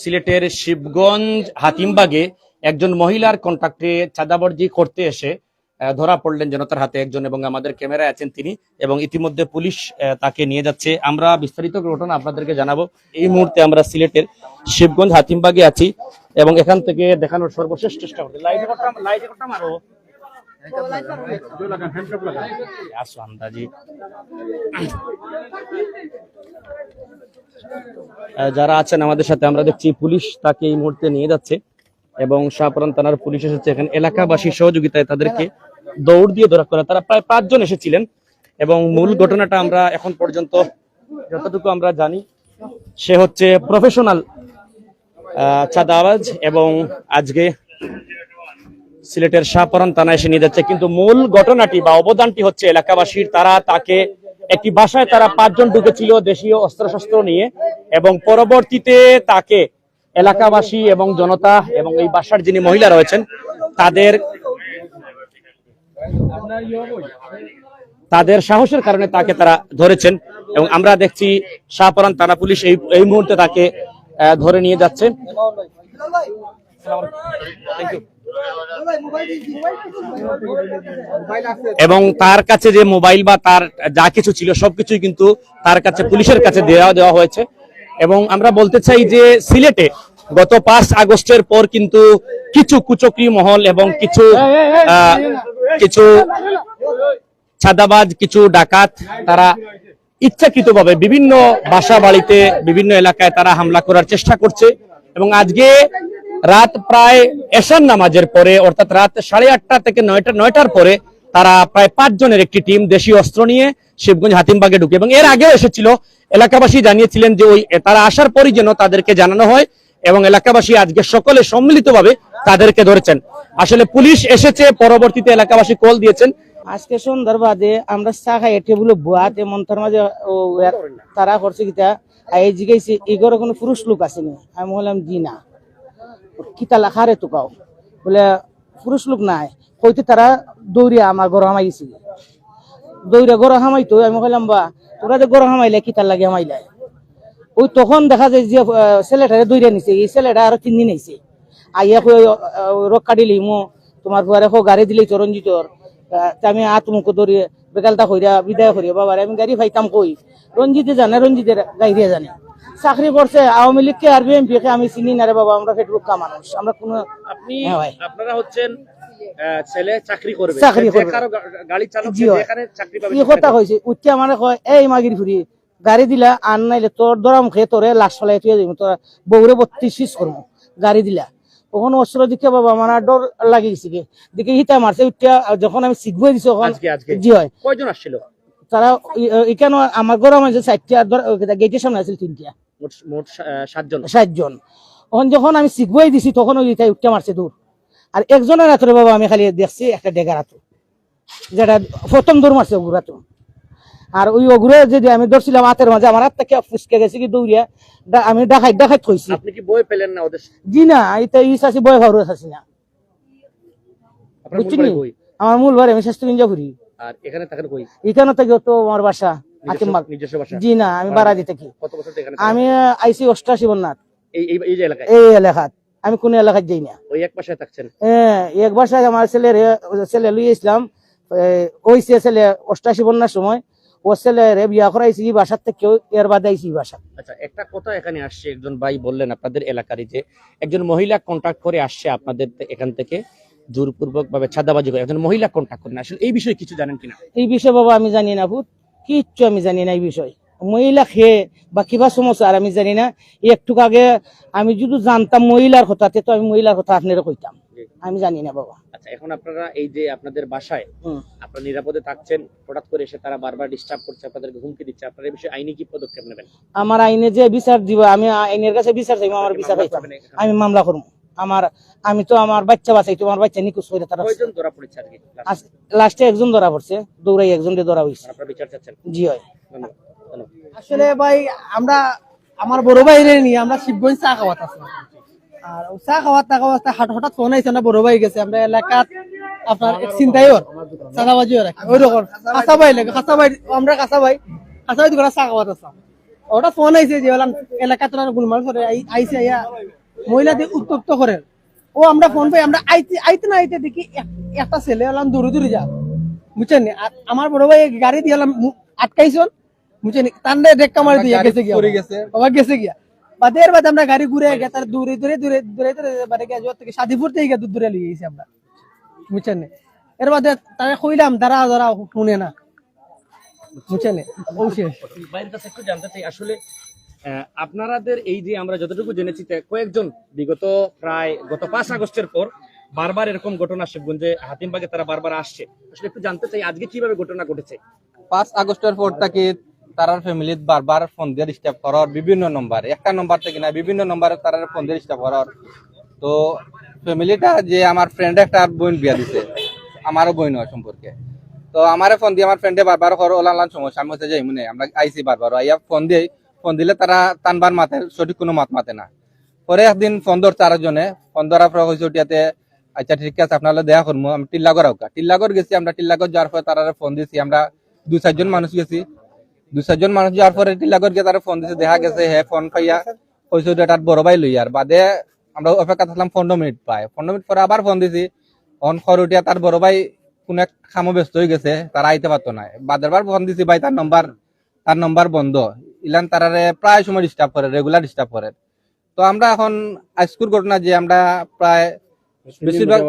সিলেটের শিবগঞ্জ হাতিমবাগে একজন মহিলার কন্ট্যাক্টে চাঁদাবাজি করতে এসে ধরা পড়লেন জনতার হাতে একজন এবং আমাদের ক্যামেরায় আছেন তিনি এবং ইতিমধ্যে পুলিশ তাকে নিয়ে যাচ্ছে। আমরা বিস্তারিত ঘটনা আপনাদেরকে জানাব। এই মুহূর্তে আমরা সিলেটের শিবগঞ্জ হাতিমবাগে আছি এবং এখান থেকে দেখানোর সর্বশেষ চেষ্টা করছি। লাইট লাইট আরও আসো আন্দাজি যারা আছেন আমাদের সাথে আমরা দেখছি পুলিশ তাকে এই মুহূর্তে নিয়ে যাচ্ছে এবং শাহপুরান থানার পুলিশ এসেছে এখানে। এলাকাবাসীর সহযোগিতায় তাদেরকে দৌড় দিয়ে ধরা করে। তারা প্রায় পাঁচজন এসেছিলেন এবং মূল ঘটনাটা আমরা এখন পর্যন্ত যতটুকু আমরা জানি সে হচ্ছে প্রফেশনাল চাঁদাবাজ এবং আজকে সিলেটের শাহপরান থানায় এসে নিয়ে যাচ্ছে কিন্তু মূল ঘটনাটি বা অবদানটি হচ্ছে এলাকাবাসীর, তারা তাকে একটি বাসায় তারা পাঁচজন ঢুকেছিল দেশীয় অস্ত্রশস্ত্র নিয়ে এবং পরবর্তীতে তাকে এলাকাবাসী এবং জনতা এবং এই বাসার যিনি মহিলা রয়েছেন, তাদের তাদের সাহসের কারণে তাকে তারা ধরেছেন এবং আমরা দেখছি শাহপরান থানা পুলিশ এই এই মুহূর্তে তাকে ধরে নিয়ে যাচ্ছে Thank you. এবং তার কাছে যে মোবাইল বা তার যা কিছু ছিল সবকিছুই কিন্তু তার কাছে পুলিশের কাছে দেওয়া দেওয়া হয়েছে। এবং আমরা বলতে চাই যে, সিলেটে গত পাঁচ আগস্টের পর কিন্তু কিছু কুচক্রি মহল এবং কিছু কিছু ছাদাবাজ, কিছু ডাকাত তারা ইচ্ছাকৃতভাবে বিভিন্ন বাসা বাড়িতে, বিভিন্ন এলাকায় তারা হামলা করার চেষ্টা করছে। এবং আজকে রাত প্রায় এশার নামাজের পরে, অর্থাৎ রাত সাড়ে আটটা থেকে নয়টা, নয়টার পরে তারা প্রায় পাঁচ জনের একটি টিম দেশীয় অস্ত্র নিয়ে শিবগঞ্জ হাতিমবাগে ঢুকে এবং এর আগেও এসেছিল। এলাকাবাসী জানিয়েছিলেন যে ওই, তারা আসার পরই যেন তাদেরকে জানানো হয় এবং এলাকাবাসী আজকে সকলে সম্মিলিতভাবে তাদেরকে ধরেছেন। আসলে পুলিশ এসেছে, পরবর্তীতে এলাকাবাসী কল দিয়েছেন। আজকে সন্ধ্যার বাদে আমরা চা খাই টেবিলে বুয়াতে মাঝে তারা করছে কিতা এই জিগাইছে এগোর কোনো পুরুষ লোক আসেনি। আমি বললাম, জি না। কিতা লাখারে তো কাও বলে পুরুষ লোক নাই। কইতে তারা দৌড়িয়া আমার ঘর হামাইছে দৌড়ে ঘর হামাইতো আমি বললাম বা তোরা যে ঘর হামাইলে কিতা লাগে হামাইলে ওই তখন দেখা যায় যে ছেলেটারে দৌড়ে নিছে এই ছেলেটা আরও তিন দিন আইছে আইয়া কই রক্ষা দিলি মো। তোমার ফুয়ারে হো গাড়ি দিলি চরঞ্জিতর আমি আ তোমাকে ধরিয়ে বেকালটা কইরা বিদায় করিয়া বাবার আমি গাড়ি ফাইতাম কই। রঞ্জিতে জানে রঞ্জিতের গাড়ি জানে। চাকরি করছে আওয়ামী লীগকে আর বিএনপি কে আমি চিনি না রে বাবা আমরা ফেটবুক কা মানুষ আমরা কোনো আপনি হ্যাঁ আপনারা হচ্ছেন ছেলে চাকরি করবে। চাকরি করবে। কারও গাড়ি চালক। যেখানে চাকরি পাবে কি কথা কইছে উচ্চে মানে কয় এই মাগির ফুরি গাড়ি দিলা আন নাইলে তোর দরা মুখে তোরে লাশ ফলাই তুই দিব তোর বউরে বত্রিশ সিস করব গাড়ি দিলা। তখন অস্ত্র দিকে বাবা আমার আর ডর লাগি গেছে দিকে হিতা মারছে উঠিয়া যখন আমি শিখবই দিছি তখন জি হয় কয়জন আসছিল? তারা এখানে আমার গরম আছে চারটা গেটের সামনে আছিল তিনটা। মোট সাতজন। তখন যখন আমি শিখবই দিছি তখন ওই ইটাই উঠতে মারছে দূর। আর একজনের হাতরে বাবা আমি খালি দেখছি একটা ডেগার হাত যেটা প্রথম দৌড় মারছে ওগুড়াতো আর ওই যদি আমি ধরছিলাম হাতের মাঝে আমার হাত থেকে ফুসকে গেছে কি দৌড়িয়া আমি ডাকাই ডাকাই থইছি আপনি কি বই পেলেন না ওদের জি না এটা ই চাষি বয় ভাবর চাষি না। আপনার মূল বুঝছিনি? আমার মূল বাড়ি আমি স্বাস্থ্য কিনজা ঘুরি আর এখানে থাকেন কই? এখানে থেকে তো আমার বাসা হাকিমবাগ নিজস্ব- বাসা? জি না আমি দিতে কি কত বছর এখানে আমি আইসি অষ্টাশি এই এই যে এলাকায়? এই এলাকাত। আমি কোন এলাকাত যাই না। ওই এক থাকছেন? হ্যাঁ, এক বাসায় আমার ছেলের ছেলে লুই ইসলাম ওইছে ছেলে অষ্টাশি বন্যার সময় রে বিয়া করাইছি এই বাসার থেকে এর বাদে আইছি এই বাসা। আচ্ছা একটা কথা এখানে আসছে একজন ভাই বললেন আপনাদের এলাকারই যে একজন মহিলা কন্ট্যাক্ট করে আসছে আপনাদের এখান থেকে। জোরপূর্বক ভাবে ছাদাবাজি করে। একজন মহিলা কন্ট্যাক্ট করেন আসলে এই বিষয়ে কিছু জানেন কিনা? এই বিষয়ে বাবা আমি জানি না ভূত। কিচ্ছু আমি জানি না এই বিষয়। মহিলা খেয়ে বা কিবা সমস্যা আর আমি জানি না। একটু আগে আমি যদি জানতাম মহিলার কথাতে তো আমি মহিলার কথা আপনারা কইতাম। আমি জানি না বাবা। আচ্ছা এখন আপনারা এই যে আপনাদের বাসায়। আপনারা নিরাপদে থাকছেন হঠাৎ করে এসে তারা বারবার ডিস্টার্ব করছে আপনাদেরকে হুমকি দিচ্ছে আপনারা এই বিষয়ে আইনি কি পদক্ষেপ নেবেন? আমার আইনে যে বিচার দিব আমি আইনের কাছে বিচার চাইব আমার বিচার? আমি মামলা করব। আমার আমি তো আমার বাচ্চা বাঁচাইতো আমার বাচ্চা নিখোঁজ করে তারা লাস্টে একজন ধরা পড়ছে দৌড়াই একজন ধরা হয়েছে আপনারা বিচার চাচ্ছেন? জি হয়। আসলে ভাই আমরা আমার বড় ভাইরে নিয়ে আমরা শিবগঞ্জ চা খাওয়াত আছি আর ও চা খাওয়াত থাকা অবস্থায় হঠাৎ হঠাৎ ফোন আইছে না বড় ভাই গেছে আমরা এলাকাত আপনার এক চিন্তাই ওর চাঁদাবাজিও রাখে ওই রকম কাঁচা ভাই লাগে কাঁচা ভাই আমরা কাঁচা ভাই কাঁচা ভাই দোকানে চা খাওয়াত আসাম ওটা ফোন আইছে যে বললাম এলাকা তোরা গুলমাল করে আই- আইছে আইয়া মহিলাদের উত্তপ্ত করে। ও আমরা ফোন পাই আমরা আইতে আইতে না আইতে দেখি এক- একটা ছেলে হলাম দূরে দূরে যা। বুঝছেন নি? আর আমার বড় ভাই গাড়ি দিয়ে হলাম আটকাইছন। বুঝছেন মারি দিয়ে গেছে গিয়া। আবার গেছে। গিয়া। বাদের বাদে আমরা গাড়ি ঘুরে গিয়ে তার দূরে দূরে দূরে দূরে দূরে বাড়ি গিয়ে জোর থেকে সাদিপুর থেকে দূর দূরে লিয়ে গেছি আমরা। বুঝছেন নি? এর বাদে তারা কইলাম দাঁড়া দাঁড়া শুনে না। বুঝছেন নি? ও শেষ। বাইরের কাছে একটু জানতে চাই আসলে আপনারাদের এই যে আমরা যতটুকু জেনেছি কয়েকজন বিগত প্রায় গত পাঁচ আগস্টের পর বারবার এরকম ঘটনা শিবগঞ্জে হাতিমবাগে তারা বারবার আসছে। আসলে একটু জানতে চাই, আজকে কীভাবে ঘটনা ঘটেছে? পাঁচ আগস্টের পর থেকে তারার ফ্যামিলিত বারবার ফোন দিয়ে ডিস্টার্ব করার বিভিন্ন নম্বরে একটা নম্বর থেকে না, বিভিন্ন নম্বরে তারার ফোন দিয়ে ডিস্টার্ব করার। তো ফ্যামিলিটা যে আমার ফ্রেন্ড একটা বোন বিয়া দিছে, আমারও বোন হয় সম্পর্কে। তো আমারে ফোন দিয়ে আমার ফ্রেন্ডে বারবার কর ওলান লান সমস্যা, আমি হচ্ছে যাই মনে, আমরা আইসি বারবার। আইয়া ফোন দিয়ে ফোন দিলে তারা টানবার মাতে, সঠিক কোনো মাত মাতে না। পরে একদিন ফোন ধরছে আরেকজনে, ফোন ধরার পর হয়েছে ওটিয়াতে আচ্ছা ঠিক আছে আপনারা দেয়া করব আমি টিল্লাগর আউকা। টিল্লাগর গেছি, আমরা টিল্লাগর যাওয়ার পরে তারা ফোন দিয়েছি আমরা দু চারজন মানুষ গেছি। দু চারজন মানুষ যাওয়ার পরে টিল্লাগর গিয়ে তারা ফোন দিয়েছে দেখা গেছে, হে, ফোন পাইয়া হয়েছে ওটা তার বড় ভাই লইয়ার বাদে আমরা অপেক্ষা থাকলাম পনেরো মিনিট পায়। পনেরো মিনিট পরে আবার ফোন দিছি, অন উঠিয়া তার বড় ভাই কোন এক খামো ব্যস্ত হয়ে গেছে, তারা আইতে পারতো না। বাদের বার ফোন দিছি, ভাই, তার নম্বর তার নম্বর বন্ধ। ইলান তারারে প্রায় সময় ডিস্টার্ব করে রেগুলার ডিস্টার্ব করে। তো আমরা এখন আজকুর ঘটনা যে আমরা প্রায় বেশিরভাগ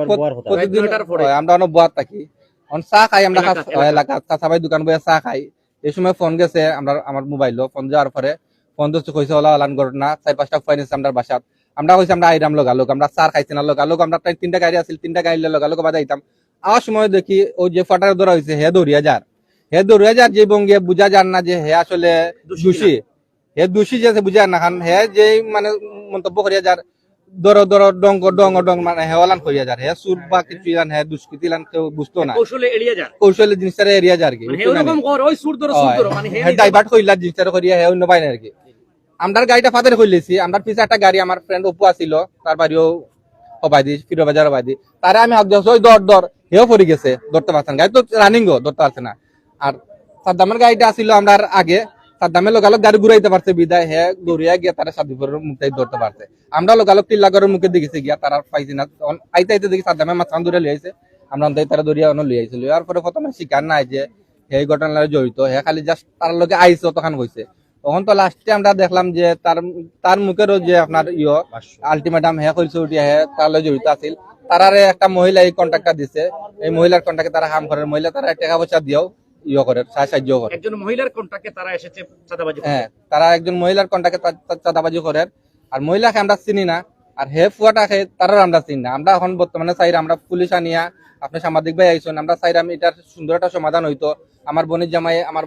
প্রতিদিন হয়, আমরা অনেক বোয়ার থাকি। অন চাহ খাই আমরা এলাকা চাচাবাই দোকান বয়ে চাহ খাই। এই সময় ফোন গেছে আমরা আমার মোবাইলও ফোন যাওয়ার পরে ফোন দোস্ত কইছে ওলা ওলান ঘটনা। চার পাঁচটা ফাইন আমরা বাসাত। আমরা কইছি আমরা আইরাম লগালোক আমরা চার খাইছি না লগালোক আমরা তিনটা গাড়ি আছিল তিনটা গাড়ি লগালোক বাদে আইতাম আওয়ার সময় দেখি ও যে ফটার ধরা হয়েছে হে দৌড়িয়া যার। হে দৌড়িয়া যার যে বঙ্গে বুঝা যার না যে হে আসলে দোষী হে দোষী যে বুঝা না খান হে যে মানে মন্তব্য করিয়া যার দর দর ডঙ্গ ডঙ্গ ডং মানে হে ওলান করিয়া যার হে সুর বা কিছু জান হে দুষ্কৃতি লান কেউ বুঝতো না। কৌশলে এড়িয়ে যান কৌশলে জিনিসটা এরিয়া যার কি মানে হে ওরকম কর ওই সুর ধরো সুর ধরো মানে হে ডাইভার্ট কইলা জিনিসটা করিয়া হে অন্য আর কি। আমরার গাড়িটা ফাদের কইলেছি আমরার পিছে একটা গাড়ি আমার ফ্রেন্ড অপু আছিল তার বাড়িও ফিরো বাজার দি। তারে আমি হাত দিয়েছি ওই দর দর হেও পড়ে গেছে ধরতে পারছেন গাড়ি তো রানিং গো ধরতে পারছে না। আর সাদ্দামের গাড়িটা আসিল আমরার আগে। সাদ্দামের লোকালক গাড়ি ঘুরাইতে পারছে, বিদায় হে দৌড়িয়া গিয়া তারা সাদিপুরের মুখে ধরতে পারছে। আমরা লোকালক টিল্লাগরের মুখে দেখেছি গিয়া, তারা পাইছি না। আইতে আইতে দেখি সাদ্দামে মাঝখান দূরে লিয়ে আইছে আমরা অন্তত তারা দৌড়িয়া অন্য লিয়ে আইছিল আর পরে প্রথমে শিকার নাই যে সেই ঘটনার জড়িত, হে খালি জাস্ট তার লগে আইসো তখন হয়েছে তখন তো লাস্টে আমরা দেখলাম যে তার তার মুখেরও যে আপনার ইয় আলটিমেটাম হে কইছে উঠিয়া হে তার লগে জড়িত আছিল। তারারে একটা মহিলা এই কন্ট্যাক্টটা দিছে। এই মহিলার কন্ট্যাক্টে তারা হাম করে মহিলা, তারা টাকা পয়সা দিয়েও ইয়ে করে সাহায্য সাহায্য করে। একজন মহিলার কন্টাক্টে তারা এসেছে চাঁদাবাজি হ্যাঁ তারা একজন মহিলার চাঁদাবাজি করে। আর মহিলাকে আমরা চিনি না আর হে ফুয়াটাকে তারাও আমরা চিনি না। আমরা এখন বর্তমানে চাই আমরা পুলিশ আনিয়া আপনি সাংবাদিক ভাই আইসুন আমরা চাই আমি এটার সুন্দর একটা সমাধান হইতো। আমার বোনের জামাই আমার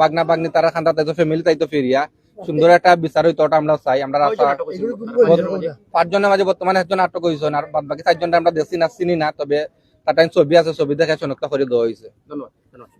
বাগনা বাগনি তারা খান্দা তাইতো ফ্যামিলি তাইতো ফেরিয়া। সুন্দর একটা বিচার হইতো ওটা আমরা চাই আমরা পাঁচজনের মাঝে বর্তমানে একজন আটক হয়েছেন আর বাদ বাকি চারজনটা আমরা দেখছি না চিনি না তবে তার টাইম ছবি আছে ছবি দেখে শনাক্ত করে দেওয়া হয়েছে। ধন্যবাদ ধন্যবাদ।